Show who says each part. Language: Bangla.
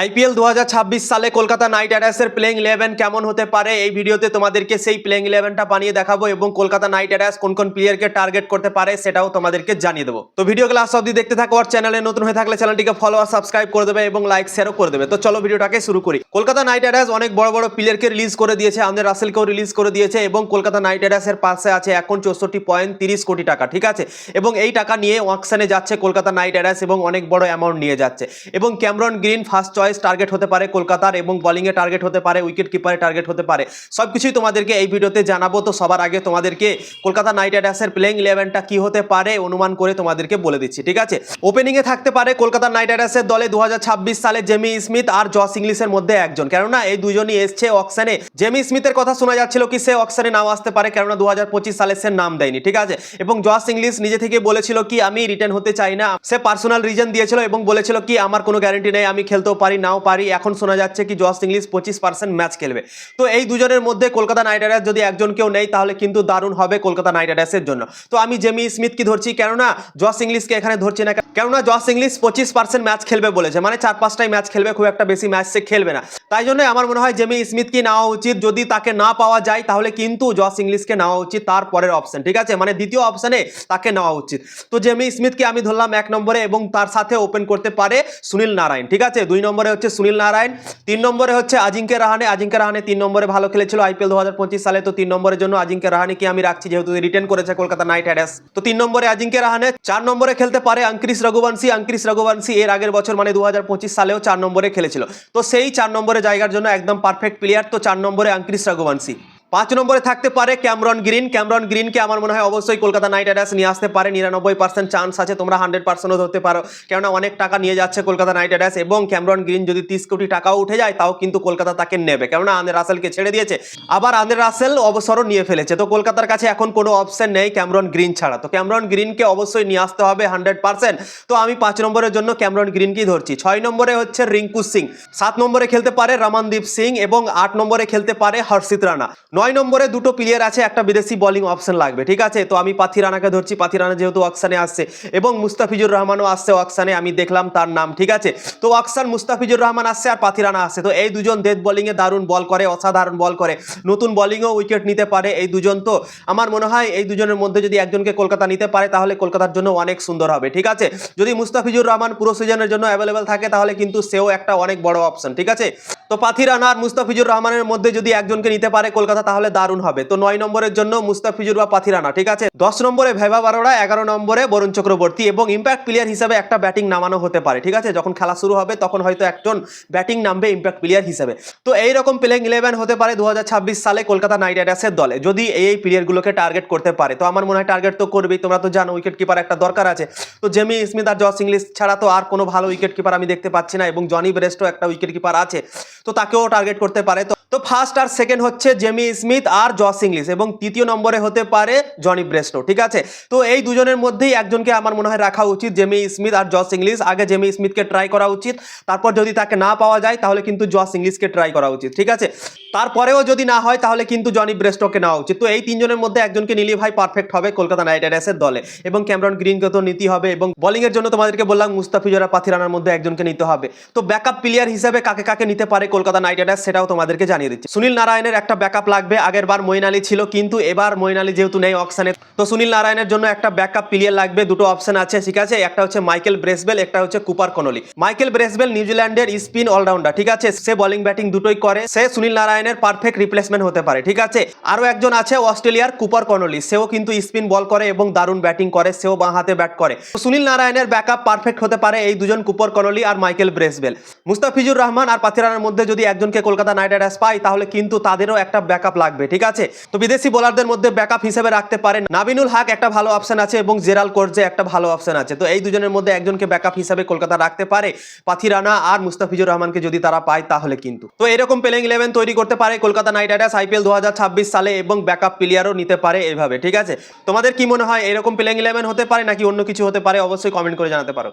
Speaker 1: আইপিএল দু হাজার ছাব্বিশ সালে কলকাতা নাইট রাইডার্সের প্লেইং ইলেভেন কেমন হতে পারে এই ভিডিওতে তোমাদেরকে সেই প্লেইং ইলেভেনটা বানিয়ে দেখাবো এবং কলকাতা নাইট রাইডার্স কোন কোন প্লেয়ারকে টার্গেট করতে পারে সেটাও তোমাদেরকে জানিয়ে দেবো। তো ভিডিও ক্লাস অবধি দেখতে থাকো আর চ্যানেলে নতুন হয়ে থাকলে চ্যানেলটিকে ফলো আর সাবস্ক্রাইব করে দেবে এবং লাইক শেয়ারও করে দেবে। তো চলো ভিডিওটাকে শুরু করি। কলকাতা নাইট রাইডার্স অনেক বড় বড় প্লেয়ারকে রিলিজ করে দিয়েছে আমাদের রাসেলকেও রিলিজ করে দিয়েছে এবং কলকাতা নাইট রাইডার্সের পাশে আছে এখন চৌষট্টি পয়েন্ট তিরিশ কোটি টাকা, ঠিক আছে? এবং এই টাকা নিয়ে অকশনে যাচ্ছে কলকাতা নাইট রাইডার্স এবং অনেক বড় অ্যামাউন্ট নিয়ে যাচ্ছে। এবং Cameron Green first choice target হতে পারে কলকাতার এবং বোলিংয়ে টার্গেট হতে পারে উইকেট কিপারে টার্গেট হতে পারে। সব কিছুই তোমাদেরকে এই ভিডিওতে জানাব। তো সবার আগে তোমাদেরকে কলকাতা নাইট রাইডার্সের প্লেইং ইলেভেনটা কি হতে পারে অনুমান করে তোমাদেরকে বলে দিচ্ছি, ঠিক আছে? ওপেনিংয়ে থাকতে পারে কলকাতা নাইট রাইডার্সের দলে দু সালে জেমি স্মিথ আর জস ইংলিশের মধ্যে একজন। কেননা এই দুজনই এসছে অকশনে জেমি স্মিথের কথা শোনা যাচ্ছিল কি সে অকশনে নাও আসতে পারে, কেননা দু সালে সে নাম দেয়নি, ঠিক আছে? এবং জস ইংলিশ নিজে থেকে বলেছিল কি, আমি রিটার্ন হতে চাই না। সে পার্সোনাল রিজন দিয়েছিল এবং বলেছিল কি, আমার কোনো গ্যারেন্টি নেই, আমি খেলতেও পারি নাও পারি, এখন শোনা যাচ্ছে কি জস ইংলিশ পঁচিশ পার্সেন্ট ম্যাচ খেলবে। তো এই দুজনের মধ্যে কলকাতা নাইট রাইডার্স যদি একজন কেউ নেই তাহলে কিন্তু দারুণ হবে কলকাতা নাইট রাইডার্সের জন্য। তো আমি জেমি স্মিথ কি ধরছি, কেননা জস ইংলিশকে এখানে ধরছি না, কেননা জস ইংলিশ পঁচিশ পার্সেন্ট ম্যাচ খেলবে বলেছে। মানে চার পাঁচটাই ম্যাচ খেলবে, খুব একটা বেশি ম্যাচ সে খেলবে না। তাই জন্য আমার মনে হয় জেমি স্মিথকে নেওয়া উচিত। যদি তাকে না পাওয়া যায়, তাহলে কিন্তু জস ইংলিশকে নেওয়া উচিত, তার পরের অপশন ঠিক আছে? মানে দ্বিতীয় অপশনে তাকে নেওয়া উচিত। তো জেমি স্মিথকে আমি ধরলাম এক নম্বরে এবং তার সাথে ওপেন করতে পারে সুনীল নারায়ণ, ঠিক আছে? দুই নম্বরে হচ্ছে সুনীল নারায়ণ, তিন নম্বরে হচ্ছে আজিঙ্কে রাহানে। আজিঙ্কে রাহানে তিন নম্বরে ভালো খেলেছিল আইপিএল দু সালে, তো তিন নম্বরের জন্য আজিঙ্কে রাহানেকে আমি রাখছি, যেহেতু রিটার্ন করেছে কলকাতা নাইট রাইডার্স। তো তিন নম্বরে আজিঙ্কে রাহানে চার নম্বরে খেলতে পারে অঙ্কৃশ রঘুবংশী। অঙ্কিশ রঘুবংশী এর আগের বছর মানে দুহাজার পঁচিশ সালেও চার নম্বরে খেলেছিল। তো সেই চার নম্বরে জায়গার জন্য একদম পারফেক্ট প্লেয়ার তো চার নম্বরে অঙ্করিশ রঘুবংশী। পাঁচ নম্বরে থাকতে পারে ক্যামরন গ্রিন। ক্যামরন গ্রিনকে আমার মনে হয় অবশ্যই কলকাতা নাইট রাইডার্স নিয়ে আসতে পারে। নিরানব্বই পার্সেন্ট চান্স আছে, তোমরা হান্ড্রেড পার্সেন্টও ধরতে পারো। কেননা অনেক টাকা নিয়ে যাচ্ছে কলকাতা নাইট রাইডার্স এবং ক্যামরন গ্রিন যদি তিরিশ কোটি টাকাও উঠে যায়, তাও কিন্তু কলকাতা তাকে নেবে। কেননা আন্দ্রে রাসেলকে ছেড়ে দিয়েছে। আবার আন্দ্রে রাসেল অবসরও নিয়ে ফেলেছে। তো কলকাতার কাছে এখন কোনো অপশন নেই ক্যামরন গ্রিন ছাড়া। তো ক্যামরন গ্রিনকে অবশ্যই নিয়ে আসতে হবে হান্ড্রেড পার্সেন্ট তো আমি পাঁচ নম্বরের জন্য ক্যামরন গ্রিনকেই ধরছি। ছয় নম্বরে হচ্ছে রিঙ্কু সিং। সাত নম্বরে খেলতে পারে রমনদীপ সিং এবং আট নম্বরে খেলতে পারে হর্ষিত রানা। নয় নম্বরে দুটো প্লেয়ার আছে, একটা বিদেশি বলিং অপশন লাগবে, ঠিক আছে? তো আমি পাথি রানাকে ধরছি পাথি রানা যেহেতু অকশানে আসছে, এবং মুস্তাফিজুর রহমানও আসছে অকশানে আমি দেখলাম তার নাম, ঠিক আছে? তো অকশান মুস্তাফিজুর রহমান আসছে আর পাথি রানা আসছে, তো এই দুজন ডেথ বোলিংয়ে দারুণ বল করে, অসাধারণ বল করে, নতুন বোলিংও উইকেট নিতে পারে এই দুজন, তো আমার মনে হয় এই দুজনের মধ্যে যদি একজনকে কলকাতা নিতে পারে, তাহলে কলকাতার জন্য অনেক সুন্দর হবে, ঠিক আছে? যদি মুস্তাফিজুর রহমান পুরো সিজনের জন্য অ্যাভেলেবেল থাকে, তাহলে কিন্তু সেও একটা অনেক বড় অপশন ঠিক আছে? তো পাথি রানা আর মুস্তাফিজুর রহমানের মধ্যে যদি একজনকে নিতে পারে কলকাতা তাহলে দারুণ হবে। তো নয় নম্বরের জন্য মুস্তাফিজুর বা পাথি রানা ঠিক আছে? দশ নম্বরে ভেবা বারোড়া এগারো নম্বরে বরুণ চক্রবর্তী এবং ইম্প্যাক্ট প্লেয়ার হিসেবে একটা ব্যাটিং নামানো হতে পারে, ঠিক আছে? যখন খেলা শুরু হবে, তখন হয়তো একজন ব্যাটিং নামবে ইম্প্যাক্ট প্লেয়ার হিসেবে। তো এইরকম প্লেইং ইলেভেন হতে পারে দু হাজার ছাব্বিশ সালে কলকাতা নাইট রাইডার্সের দলে। যদি এই প্লেয়ারগুলোকে টার্গেট করতে পারে, তো আমার মনে হয় টার্গেট তো করবেই। তোমরা তো জানো উইকেট কিপার একটা দরকার আছে। তো জেমি স্মিথ আর জস ইংলিশ ছাড়া তো আর কোনো ভালো উইকেট কিপার আমি দেখতে পাচ্ছি না এবং জনি ব্রেস্টও একটা উইকেট কিপার আছে। তো তাকেও টার্গেট করতে পারে। তো তো ফার্স্ট আর সেকেন্ড হচ্ছে জেমি স্মিথ আর জস ইংলিশ এবং তৃতীয় নম্বরে হতে পারে জনি ব্রেস্টো ঠিক আছে? তো এই দুজনের মধ্যেই একজনকে আমার মনে হয় রাখা উচিত জেমি স্মিথ আর জস ইংলিশ আগে জেমি স্মিথকে ট্রাই করা উচিত, তারপর যদি তাকে না পাওয়া যায়, তাহলে কিন্তু জস ইংলিশকে ট্রাই করা উচিত, ঠিক আছে? তারপরেও যদি না হয়, তাহলে কিন্তু জনি ব্রেস্টোকে নেওয়া উচিত। তো এই তিনজনের মধ্যে একজনকে নিলে ভাই পারফেক্ট হবে কলকাতা নাইট রাইডার্সের দলে এবং ক্যামরন গ্রিনকে তো নিতে হবে এবং বোলিং এর জন্য তোমাদেরকে বললাম মুস্তাফিজরা পাথিরানার মধ্যে একজনকে নিতে হবে। তো ব্যাকআপ প্লেয়ার হিসেবে কাকে কাকে নিতে পারে কলকাতা নাইট রাইডার্স, সেটাও তোমাদেরকে জানিয়ে দিচ্ছি। সুনীল নারায়ণের একটা ব্যাকআপ লাগবে, আগের বার মইন ছিল, কিন্তু এবার মইন যেহেতু নেই অকশানে। তো সুনীল নারায়ণের জন্য একটা ব্যাকআপ প্লেয়ার লাগবে, দুটো অপশন আছে, ঠিক আছে? একটা হচ্ছে মাইকেল ব্রেসবেল, একটা হচ্ছে কুপার কনলি। মাইকেল ব্রেসবেল নিউজিল্যান্ডের স্পিন অলরাউন্ডার ঠিক আছে? সে বোলিং ব্যাটিং দুটোই করে, সে সুনীল নারায়ণের পারফেক্ট রিপ্লেসমেন্ট হতে পারে, ঠিক আছে? আরও একজন আছে অস্ট্রেলিয়ার কুপার কনলি, সেও কিন্তু স্পিন বল করে এবং দারুণ ব্যাটিং করে, সেও বাঁ হাতে ব্যাট করে। সুনীল নারায়ণের ব্যাকআপ পারফেক্ট হতে পারে এই দুজন কুপার কনলি আর মাইকেল ব্রেসবেল। মুস্তাফিজুর রহমান আর পাথিরানের মধ্যে যদি একজনকে কলকাতা নাইট রাইডার্স পায় তাহলে কিন্তু তাদেরও একটা ব্যাকআপ লাগবে, ঠিক আছে? তো বিদেশি বোলারদের মধ্যে ব্যাকআপ হিসেবে রাখতে পারেন। নাবিনুল হক একটা ভালো অপশন আছে এবং জেরাল কোর্জে একটা ভালো অপশন আছে। তো এই দুজনের মধ্যে একজনকে ব্যাকআপ হিসেবে কলকাতা রাখতে পারে পাথি রানা আর মুস্তাফিজুর রহমানকে যদি তারা পায়, তাহলে কিন্তু। তো এরকম প্লেইং ইলেভেন তৈরি করতে পারে কলকাতা নাইট রাইডার্স আইপিএল দু হাজার ছাব্বিশ সালে এবং ব্যাকআপ প্লেয়ারও নিতে পারে এভাবে, ঠিক আছে? তোমাদের কি মনে হয় এরকম প্লেইং ইলেভেন হতে পারে নাকি অন্য কিছু হতে পারে? অবশ্যই কমেন্ট করে জানাতে পারো।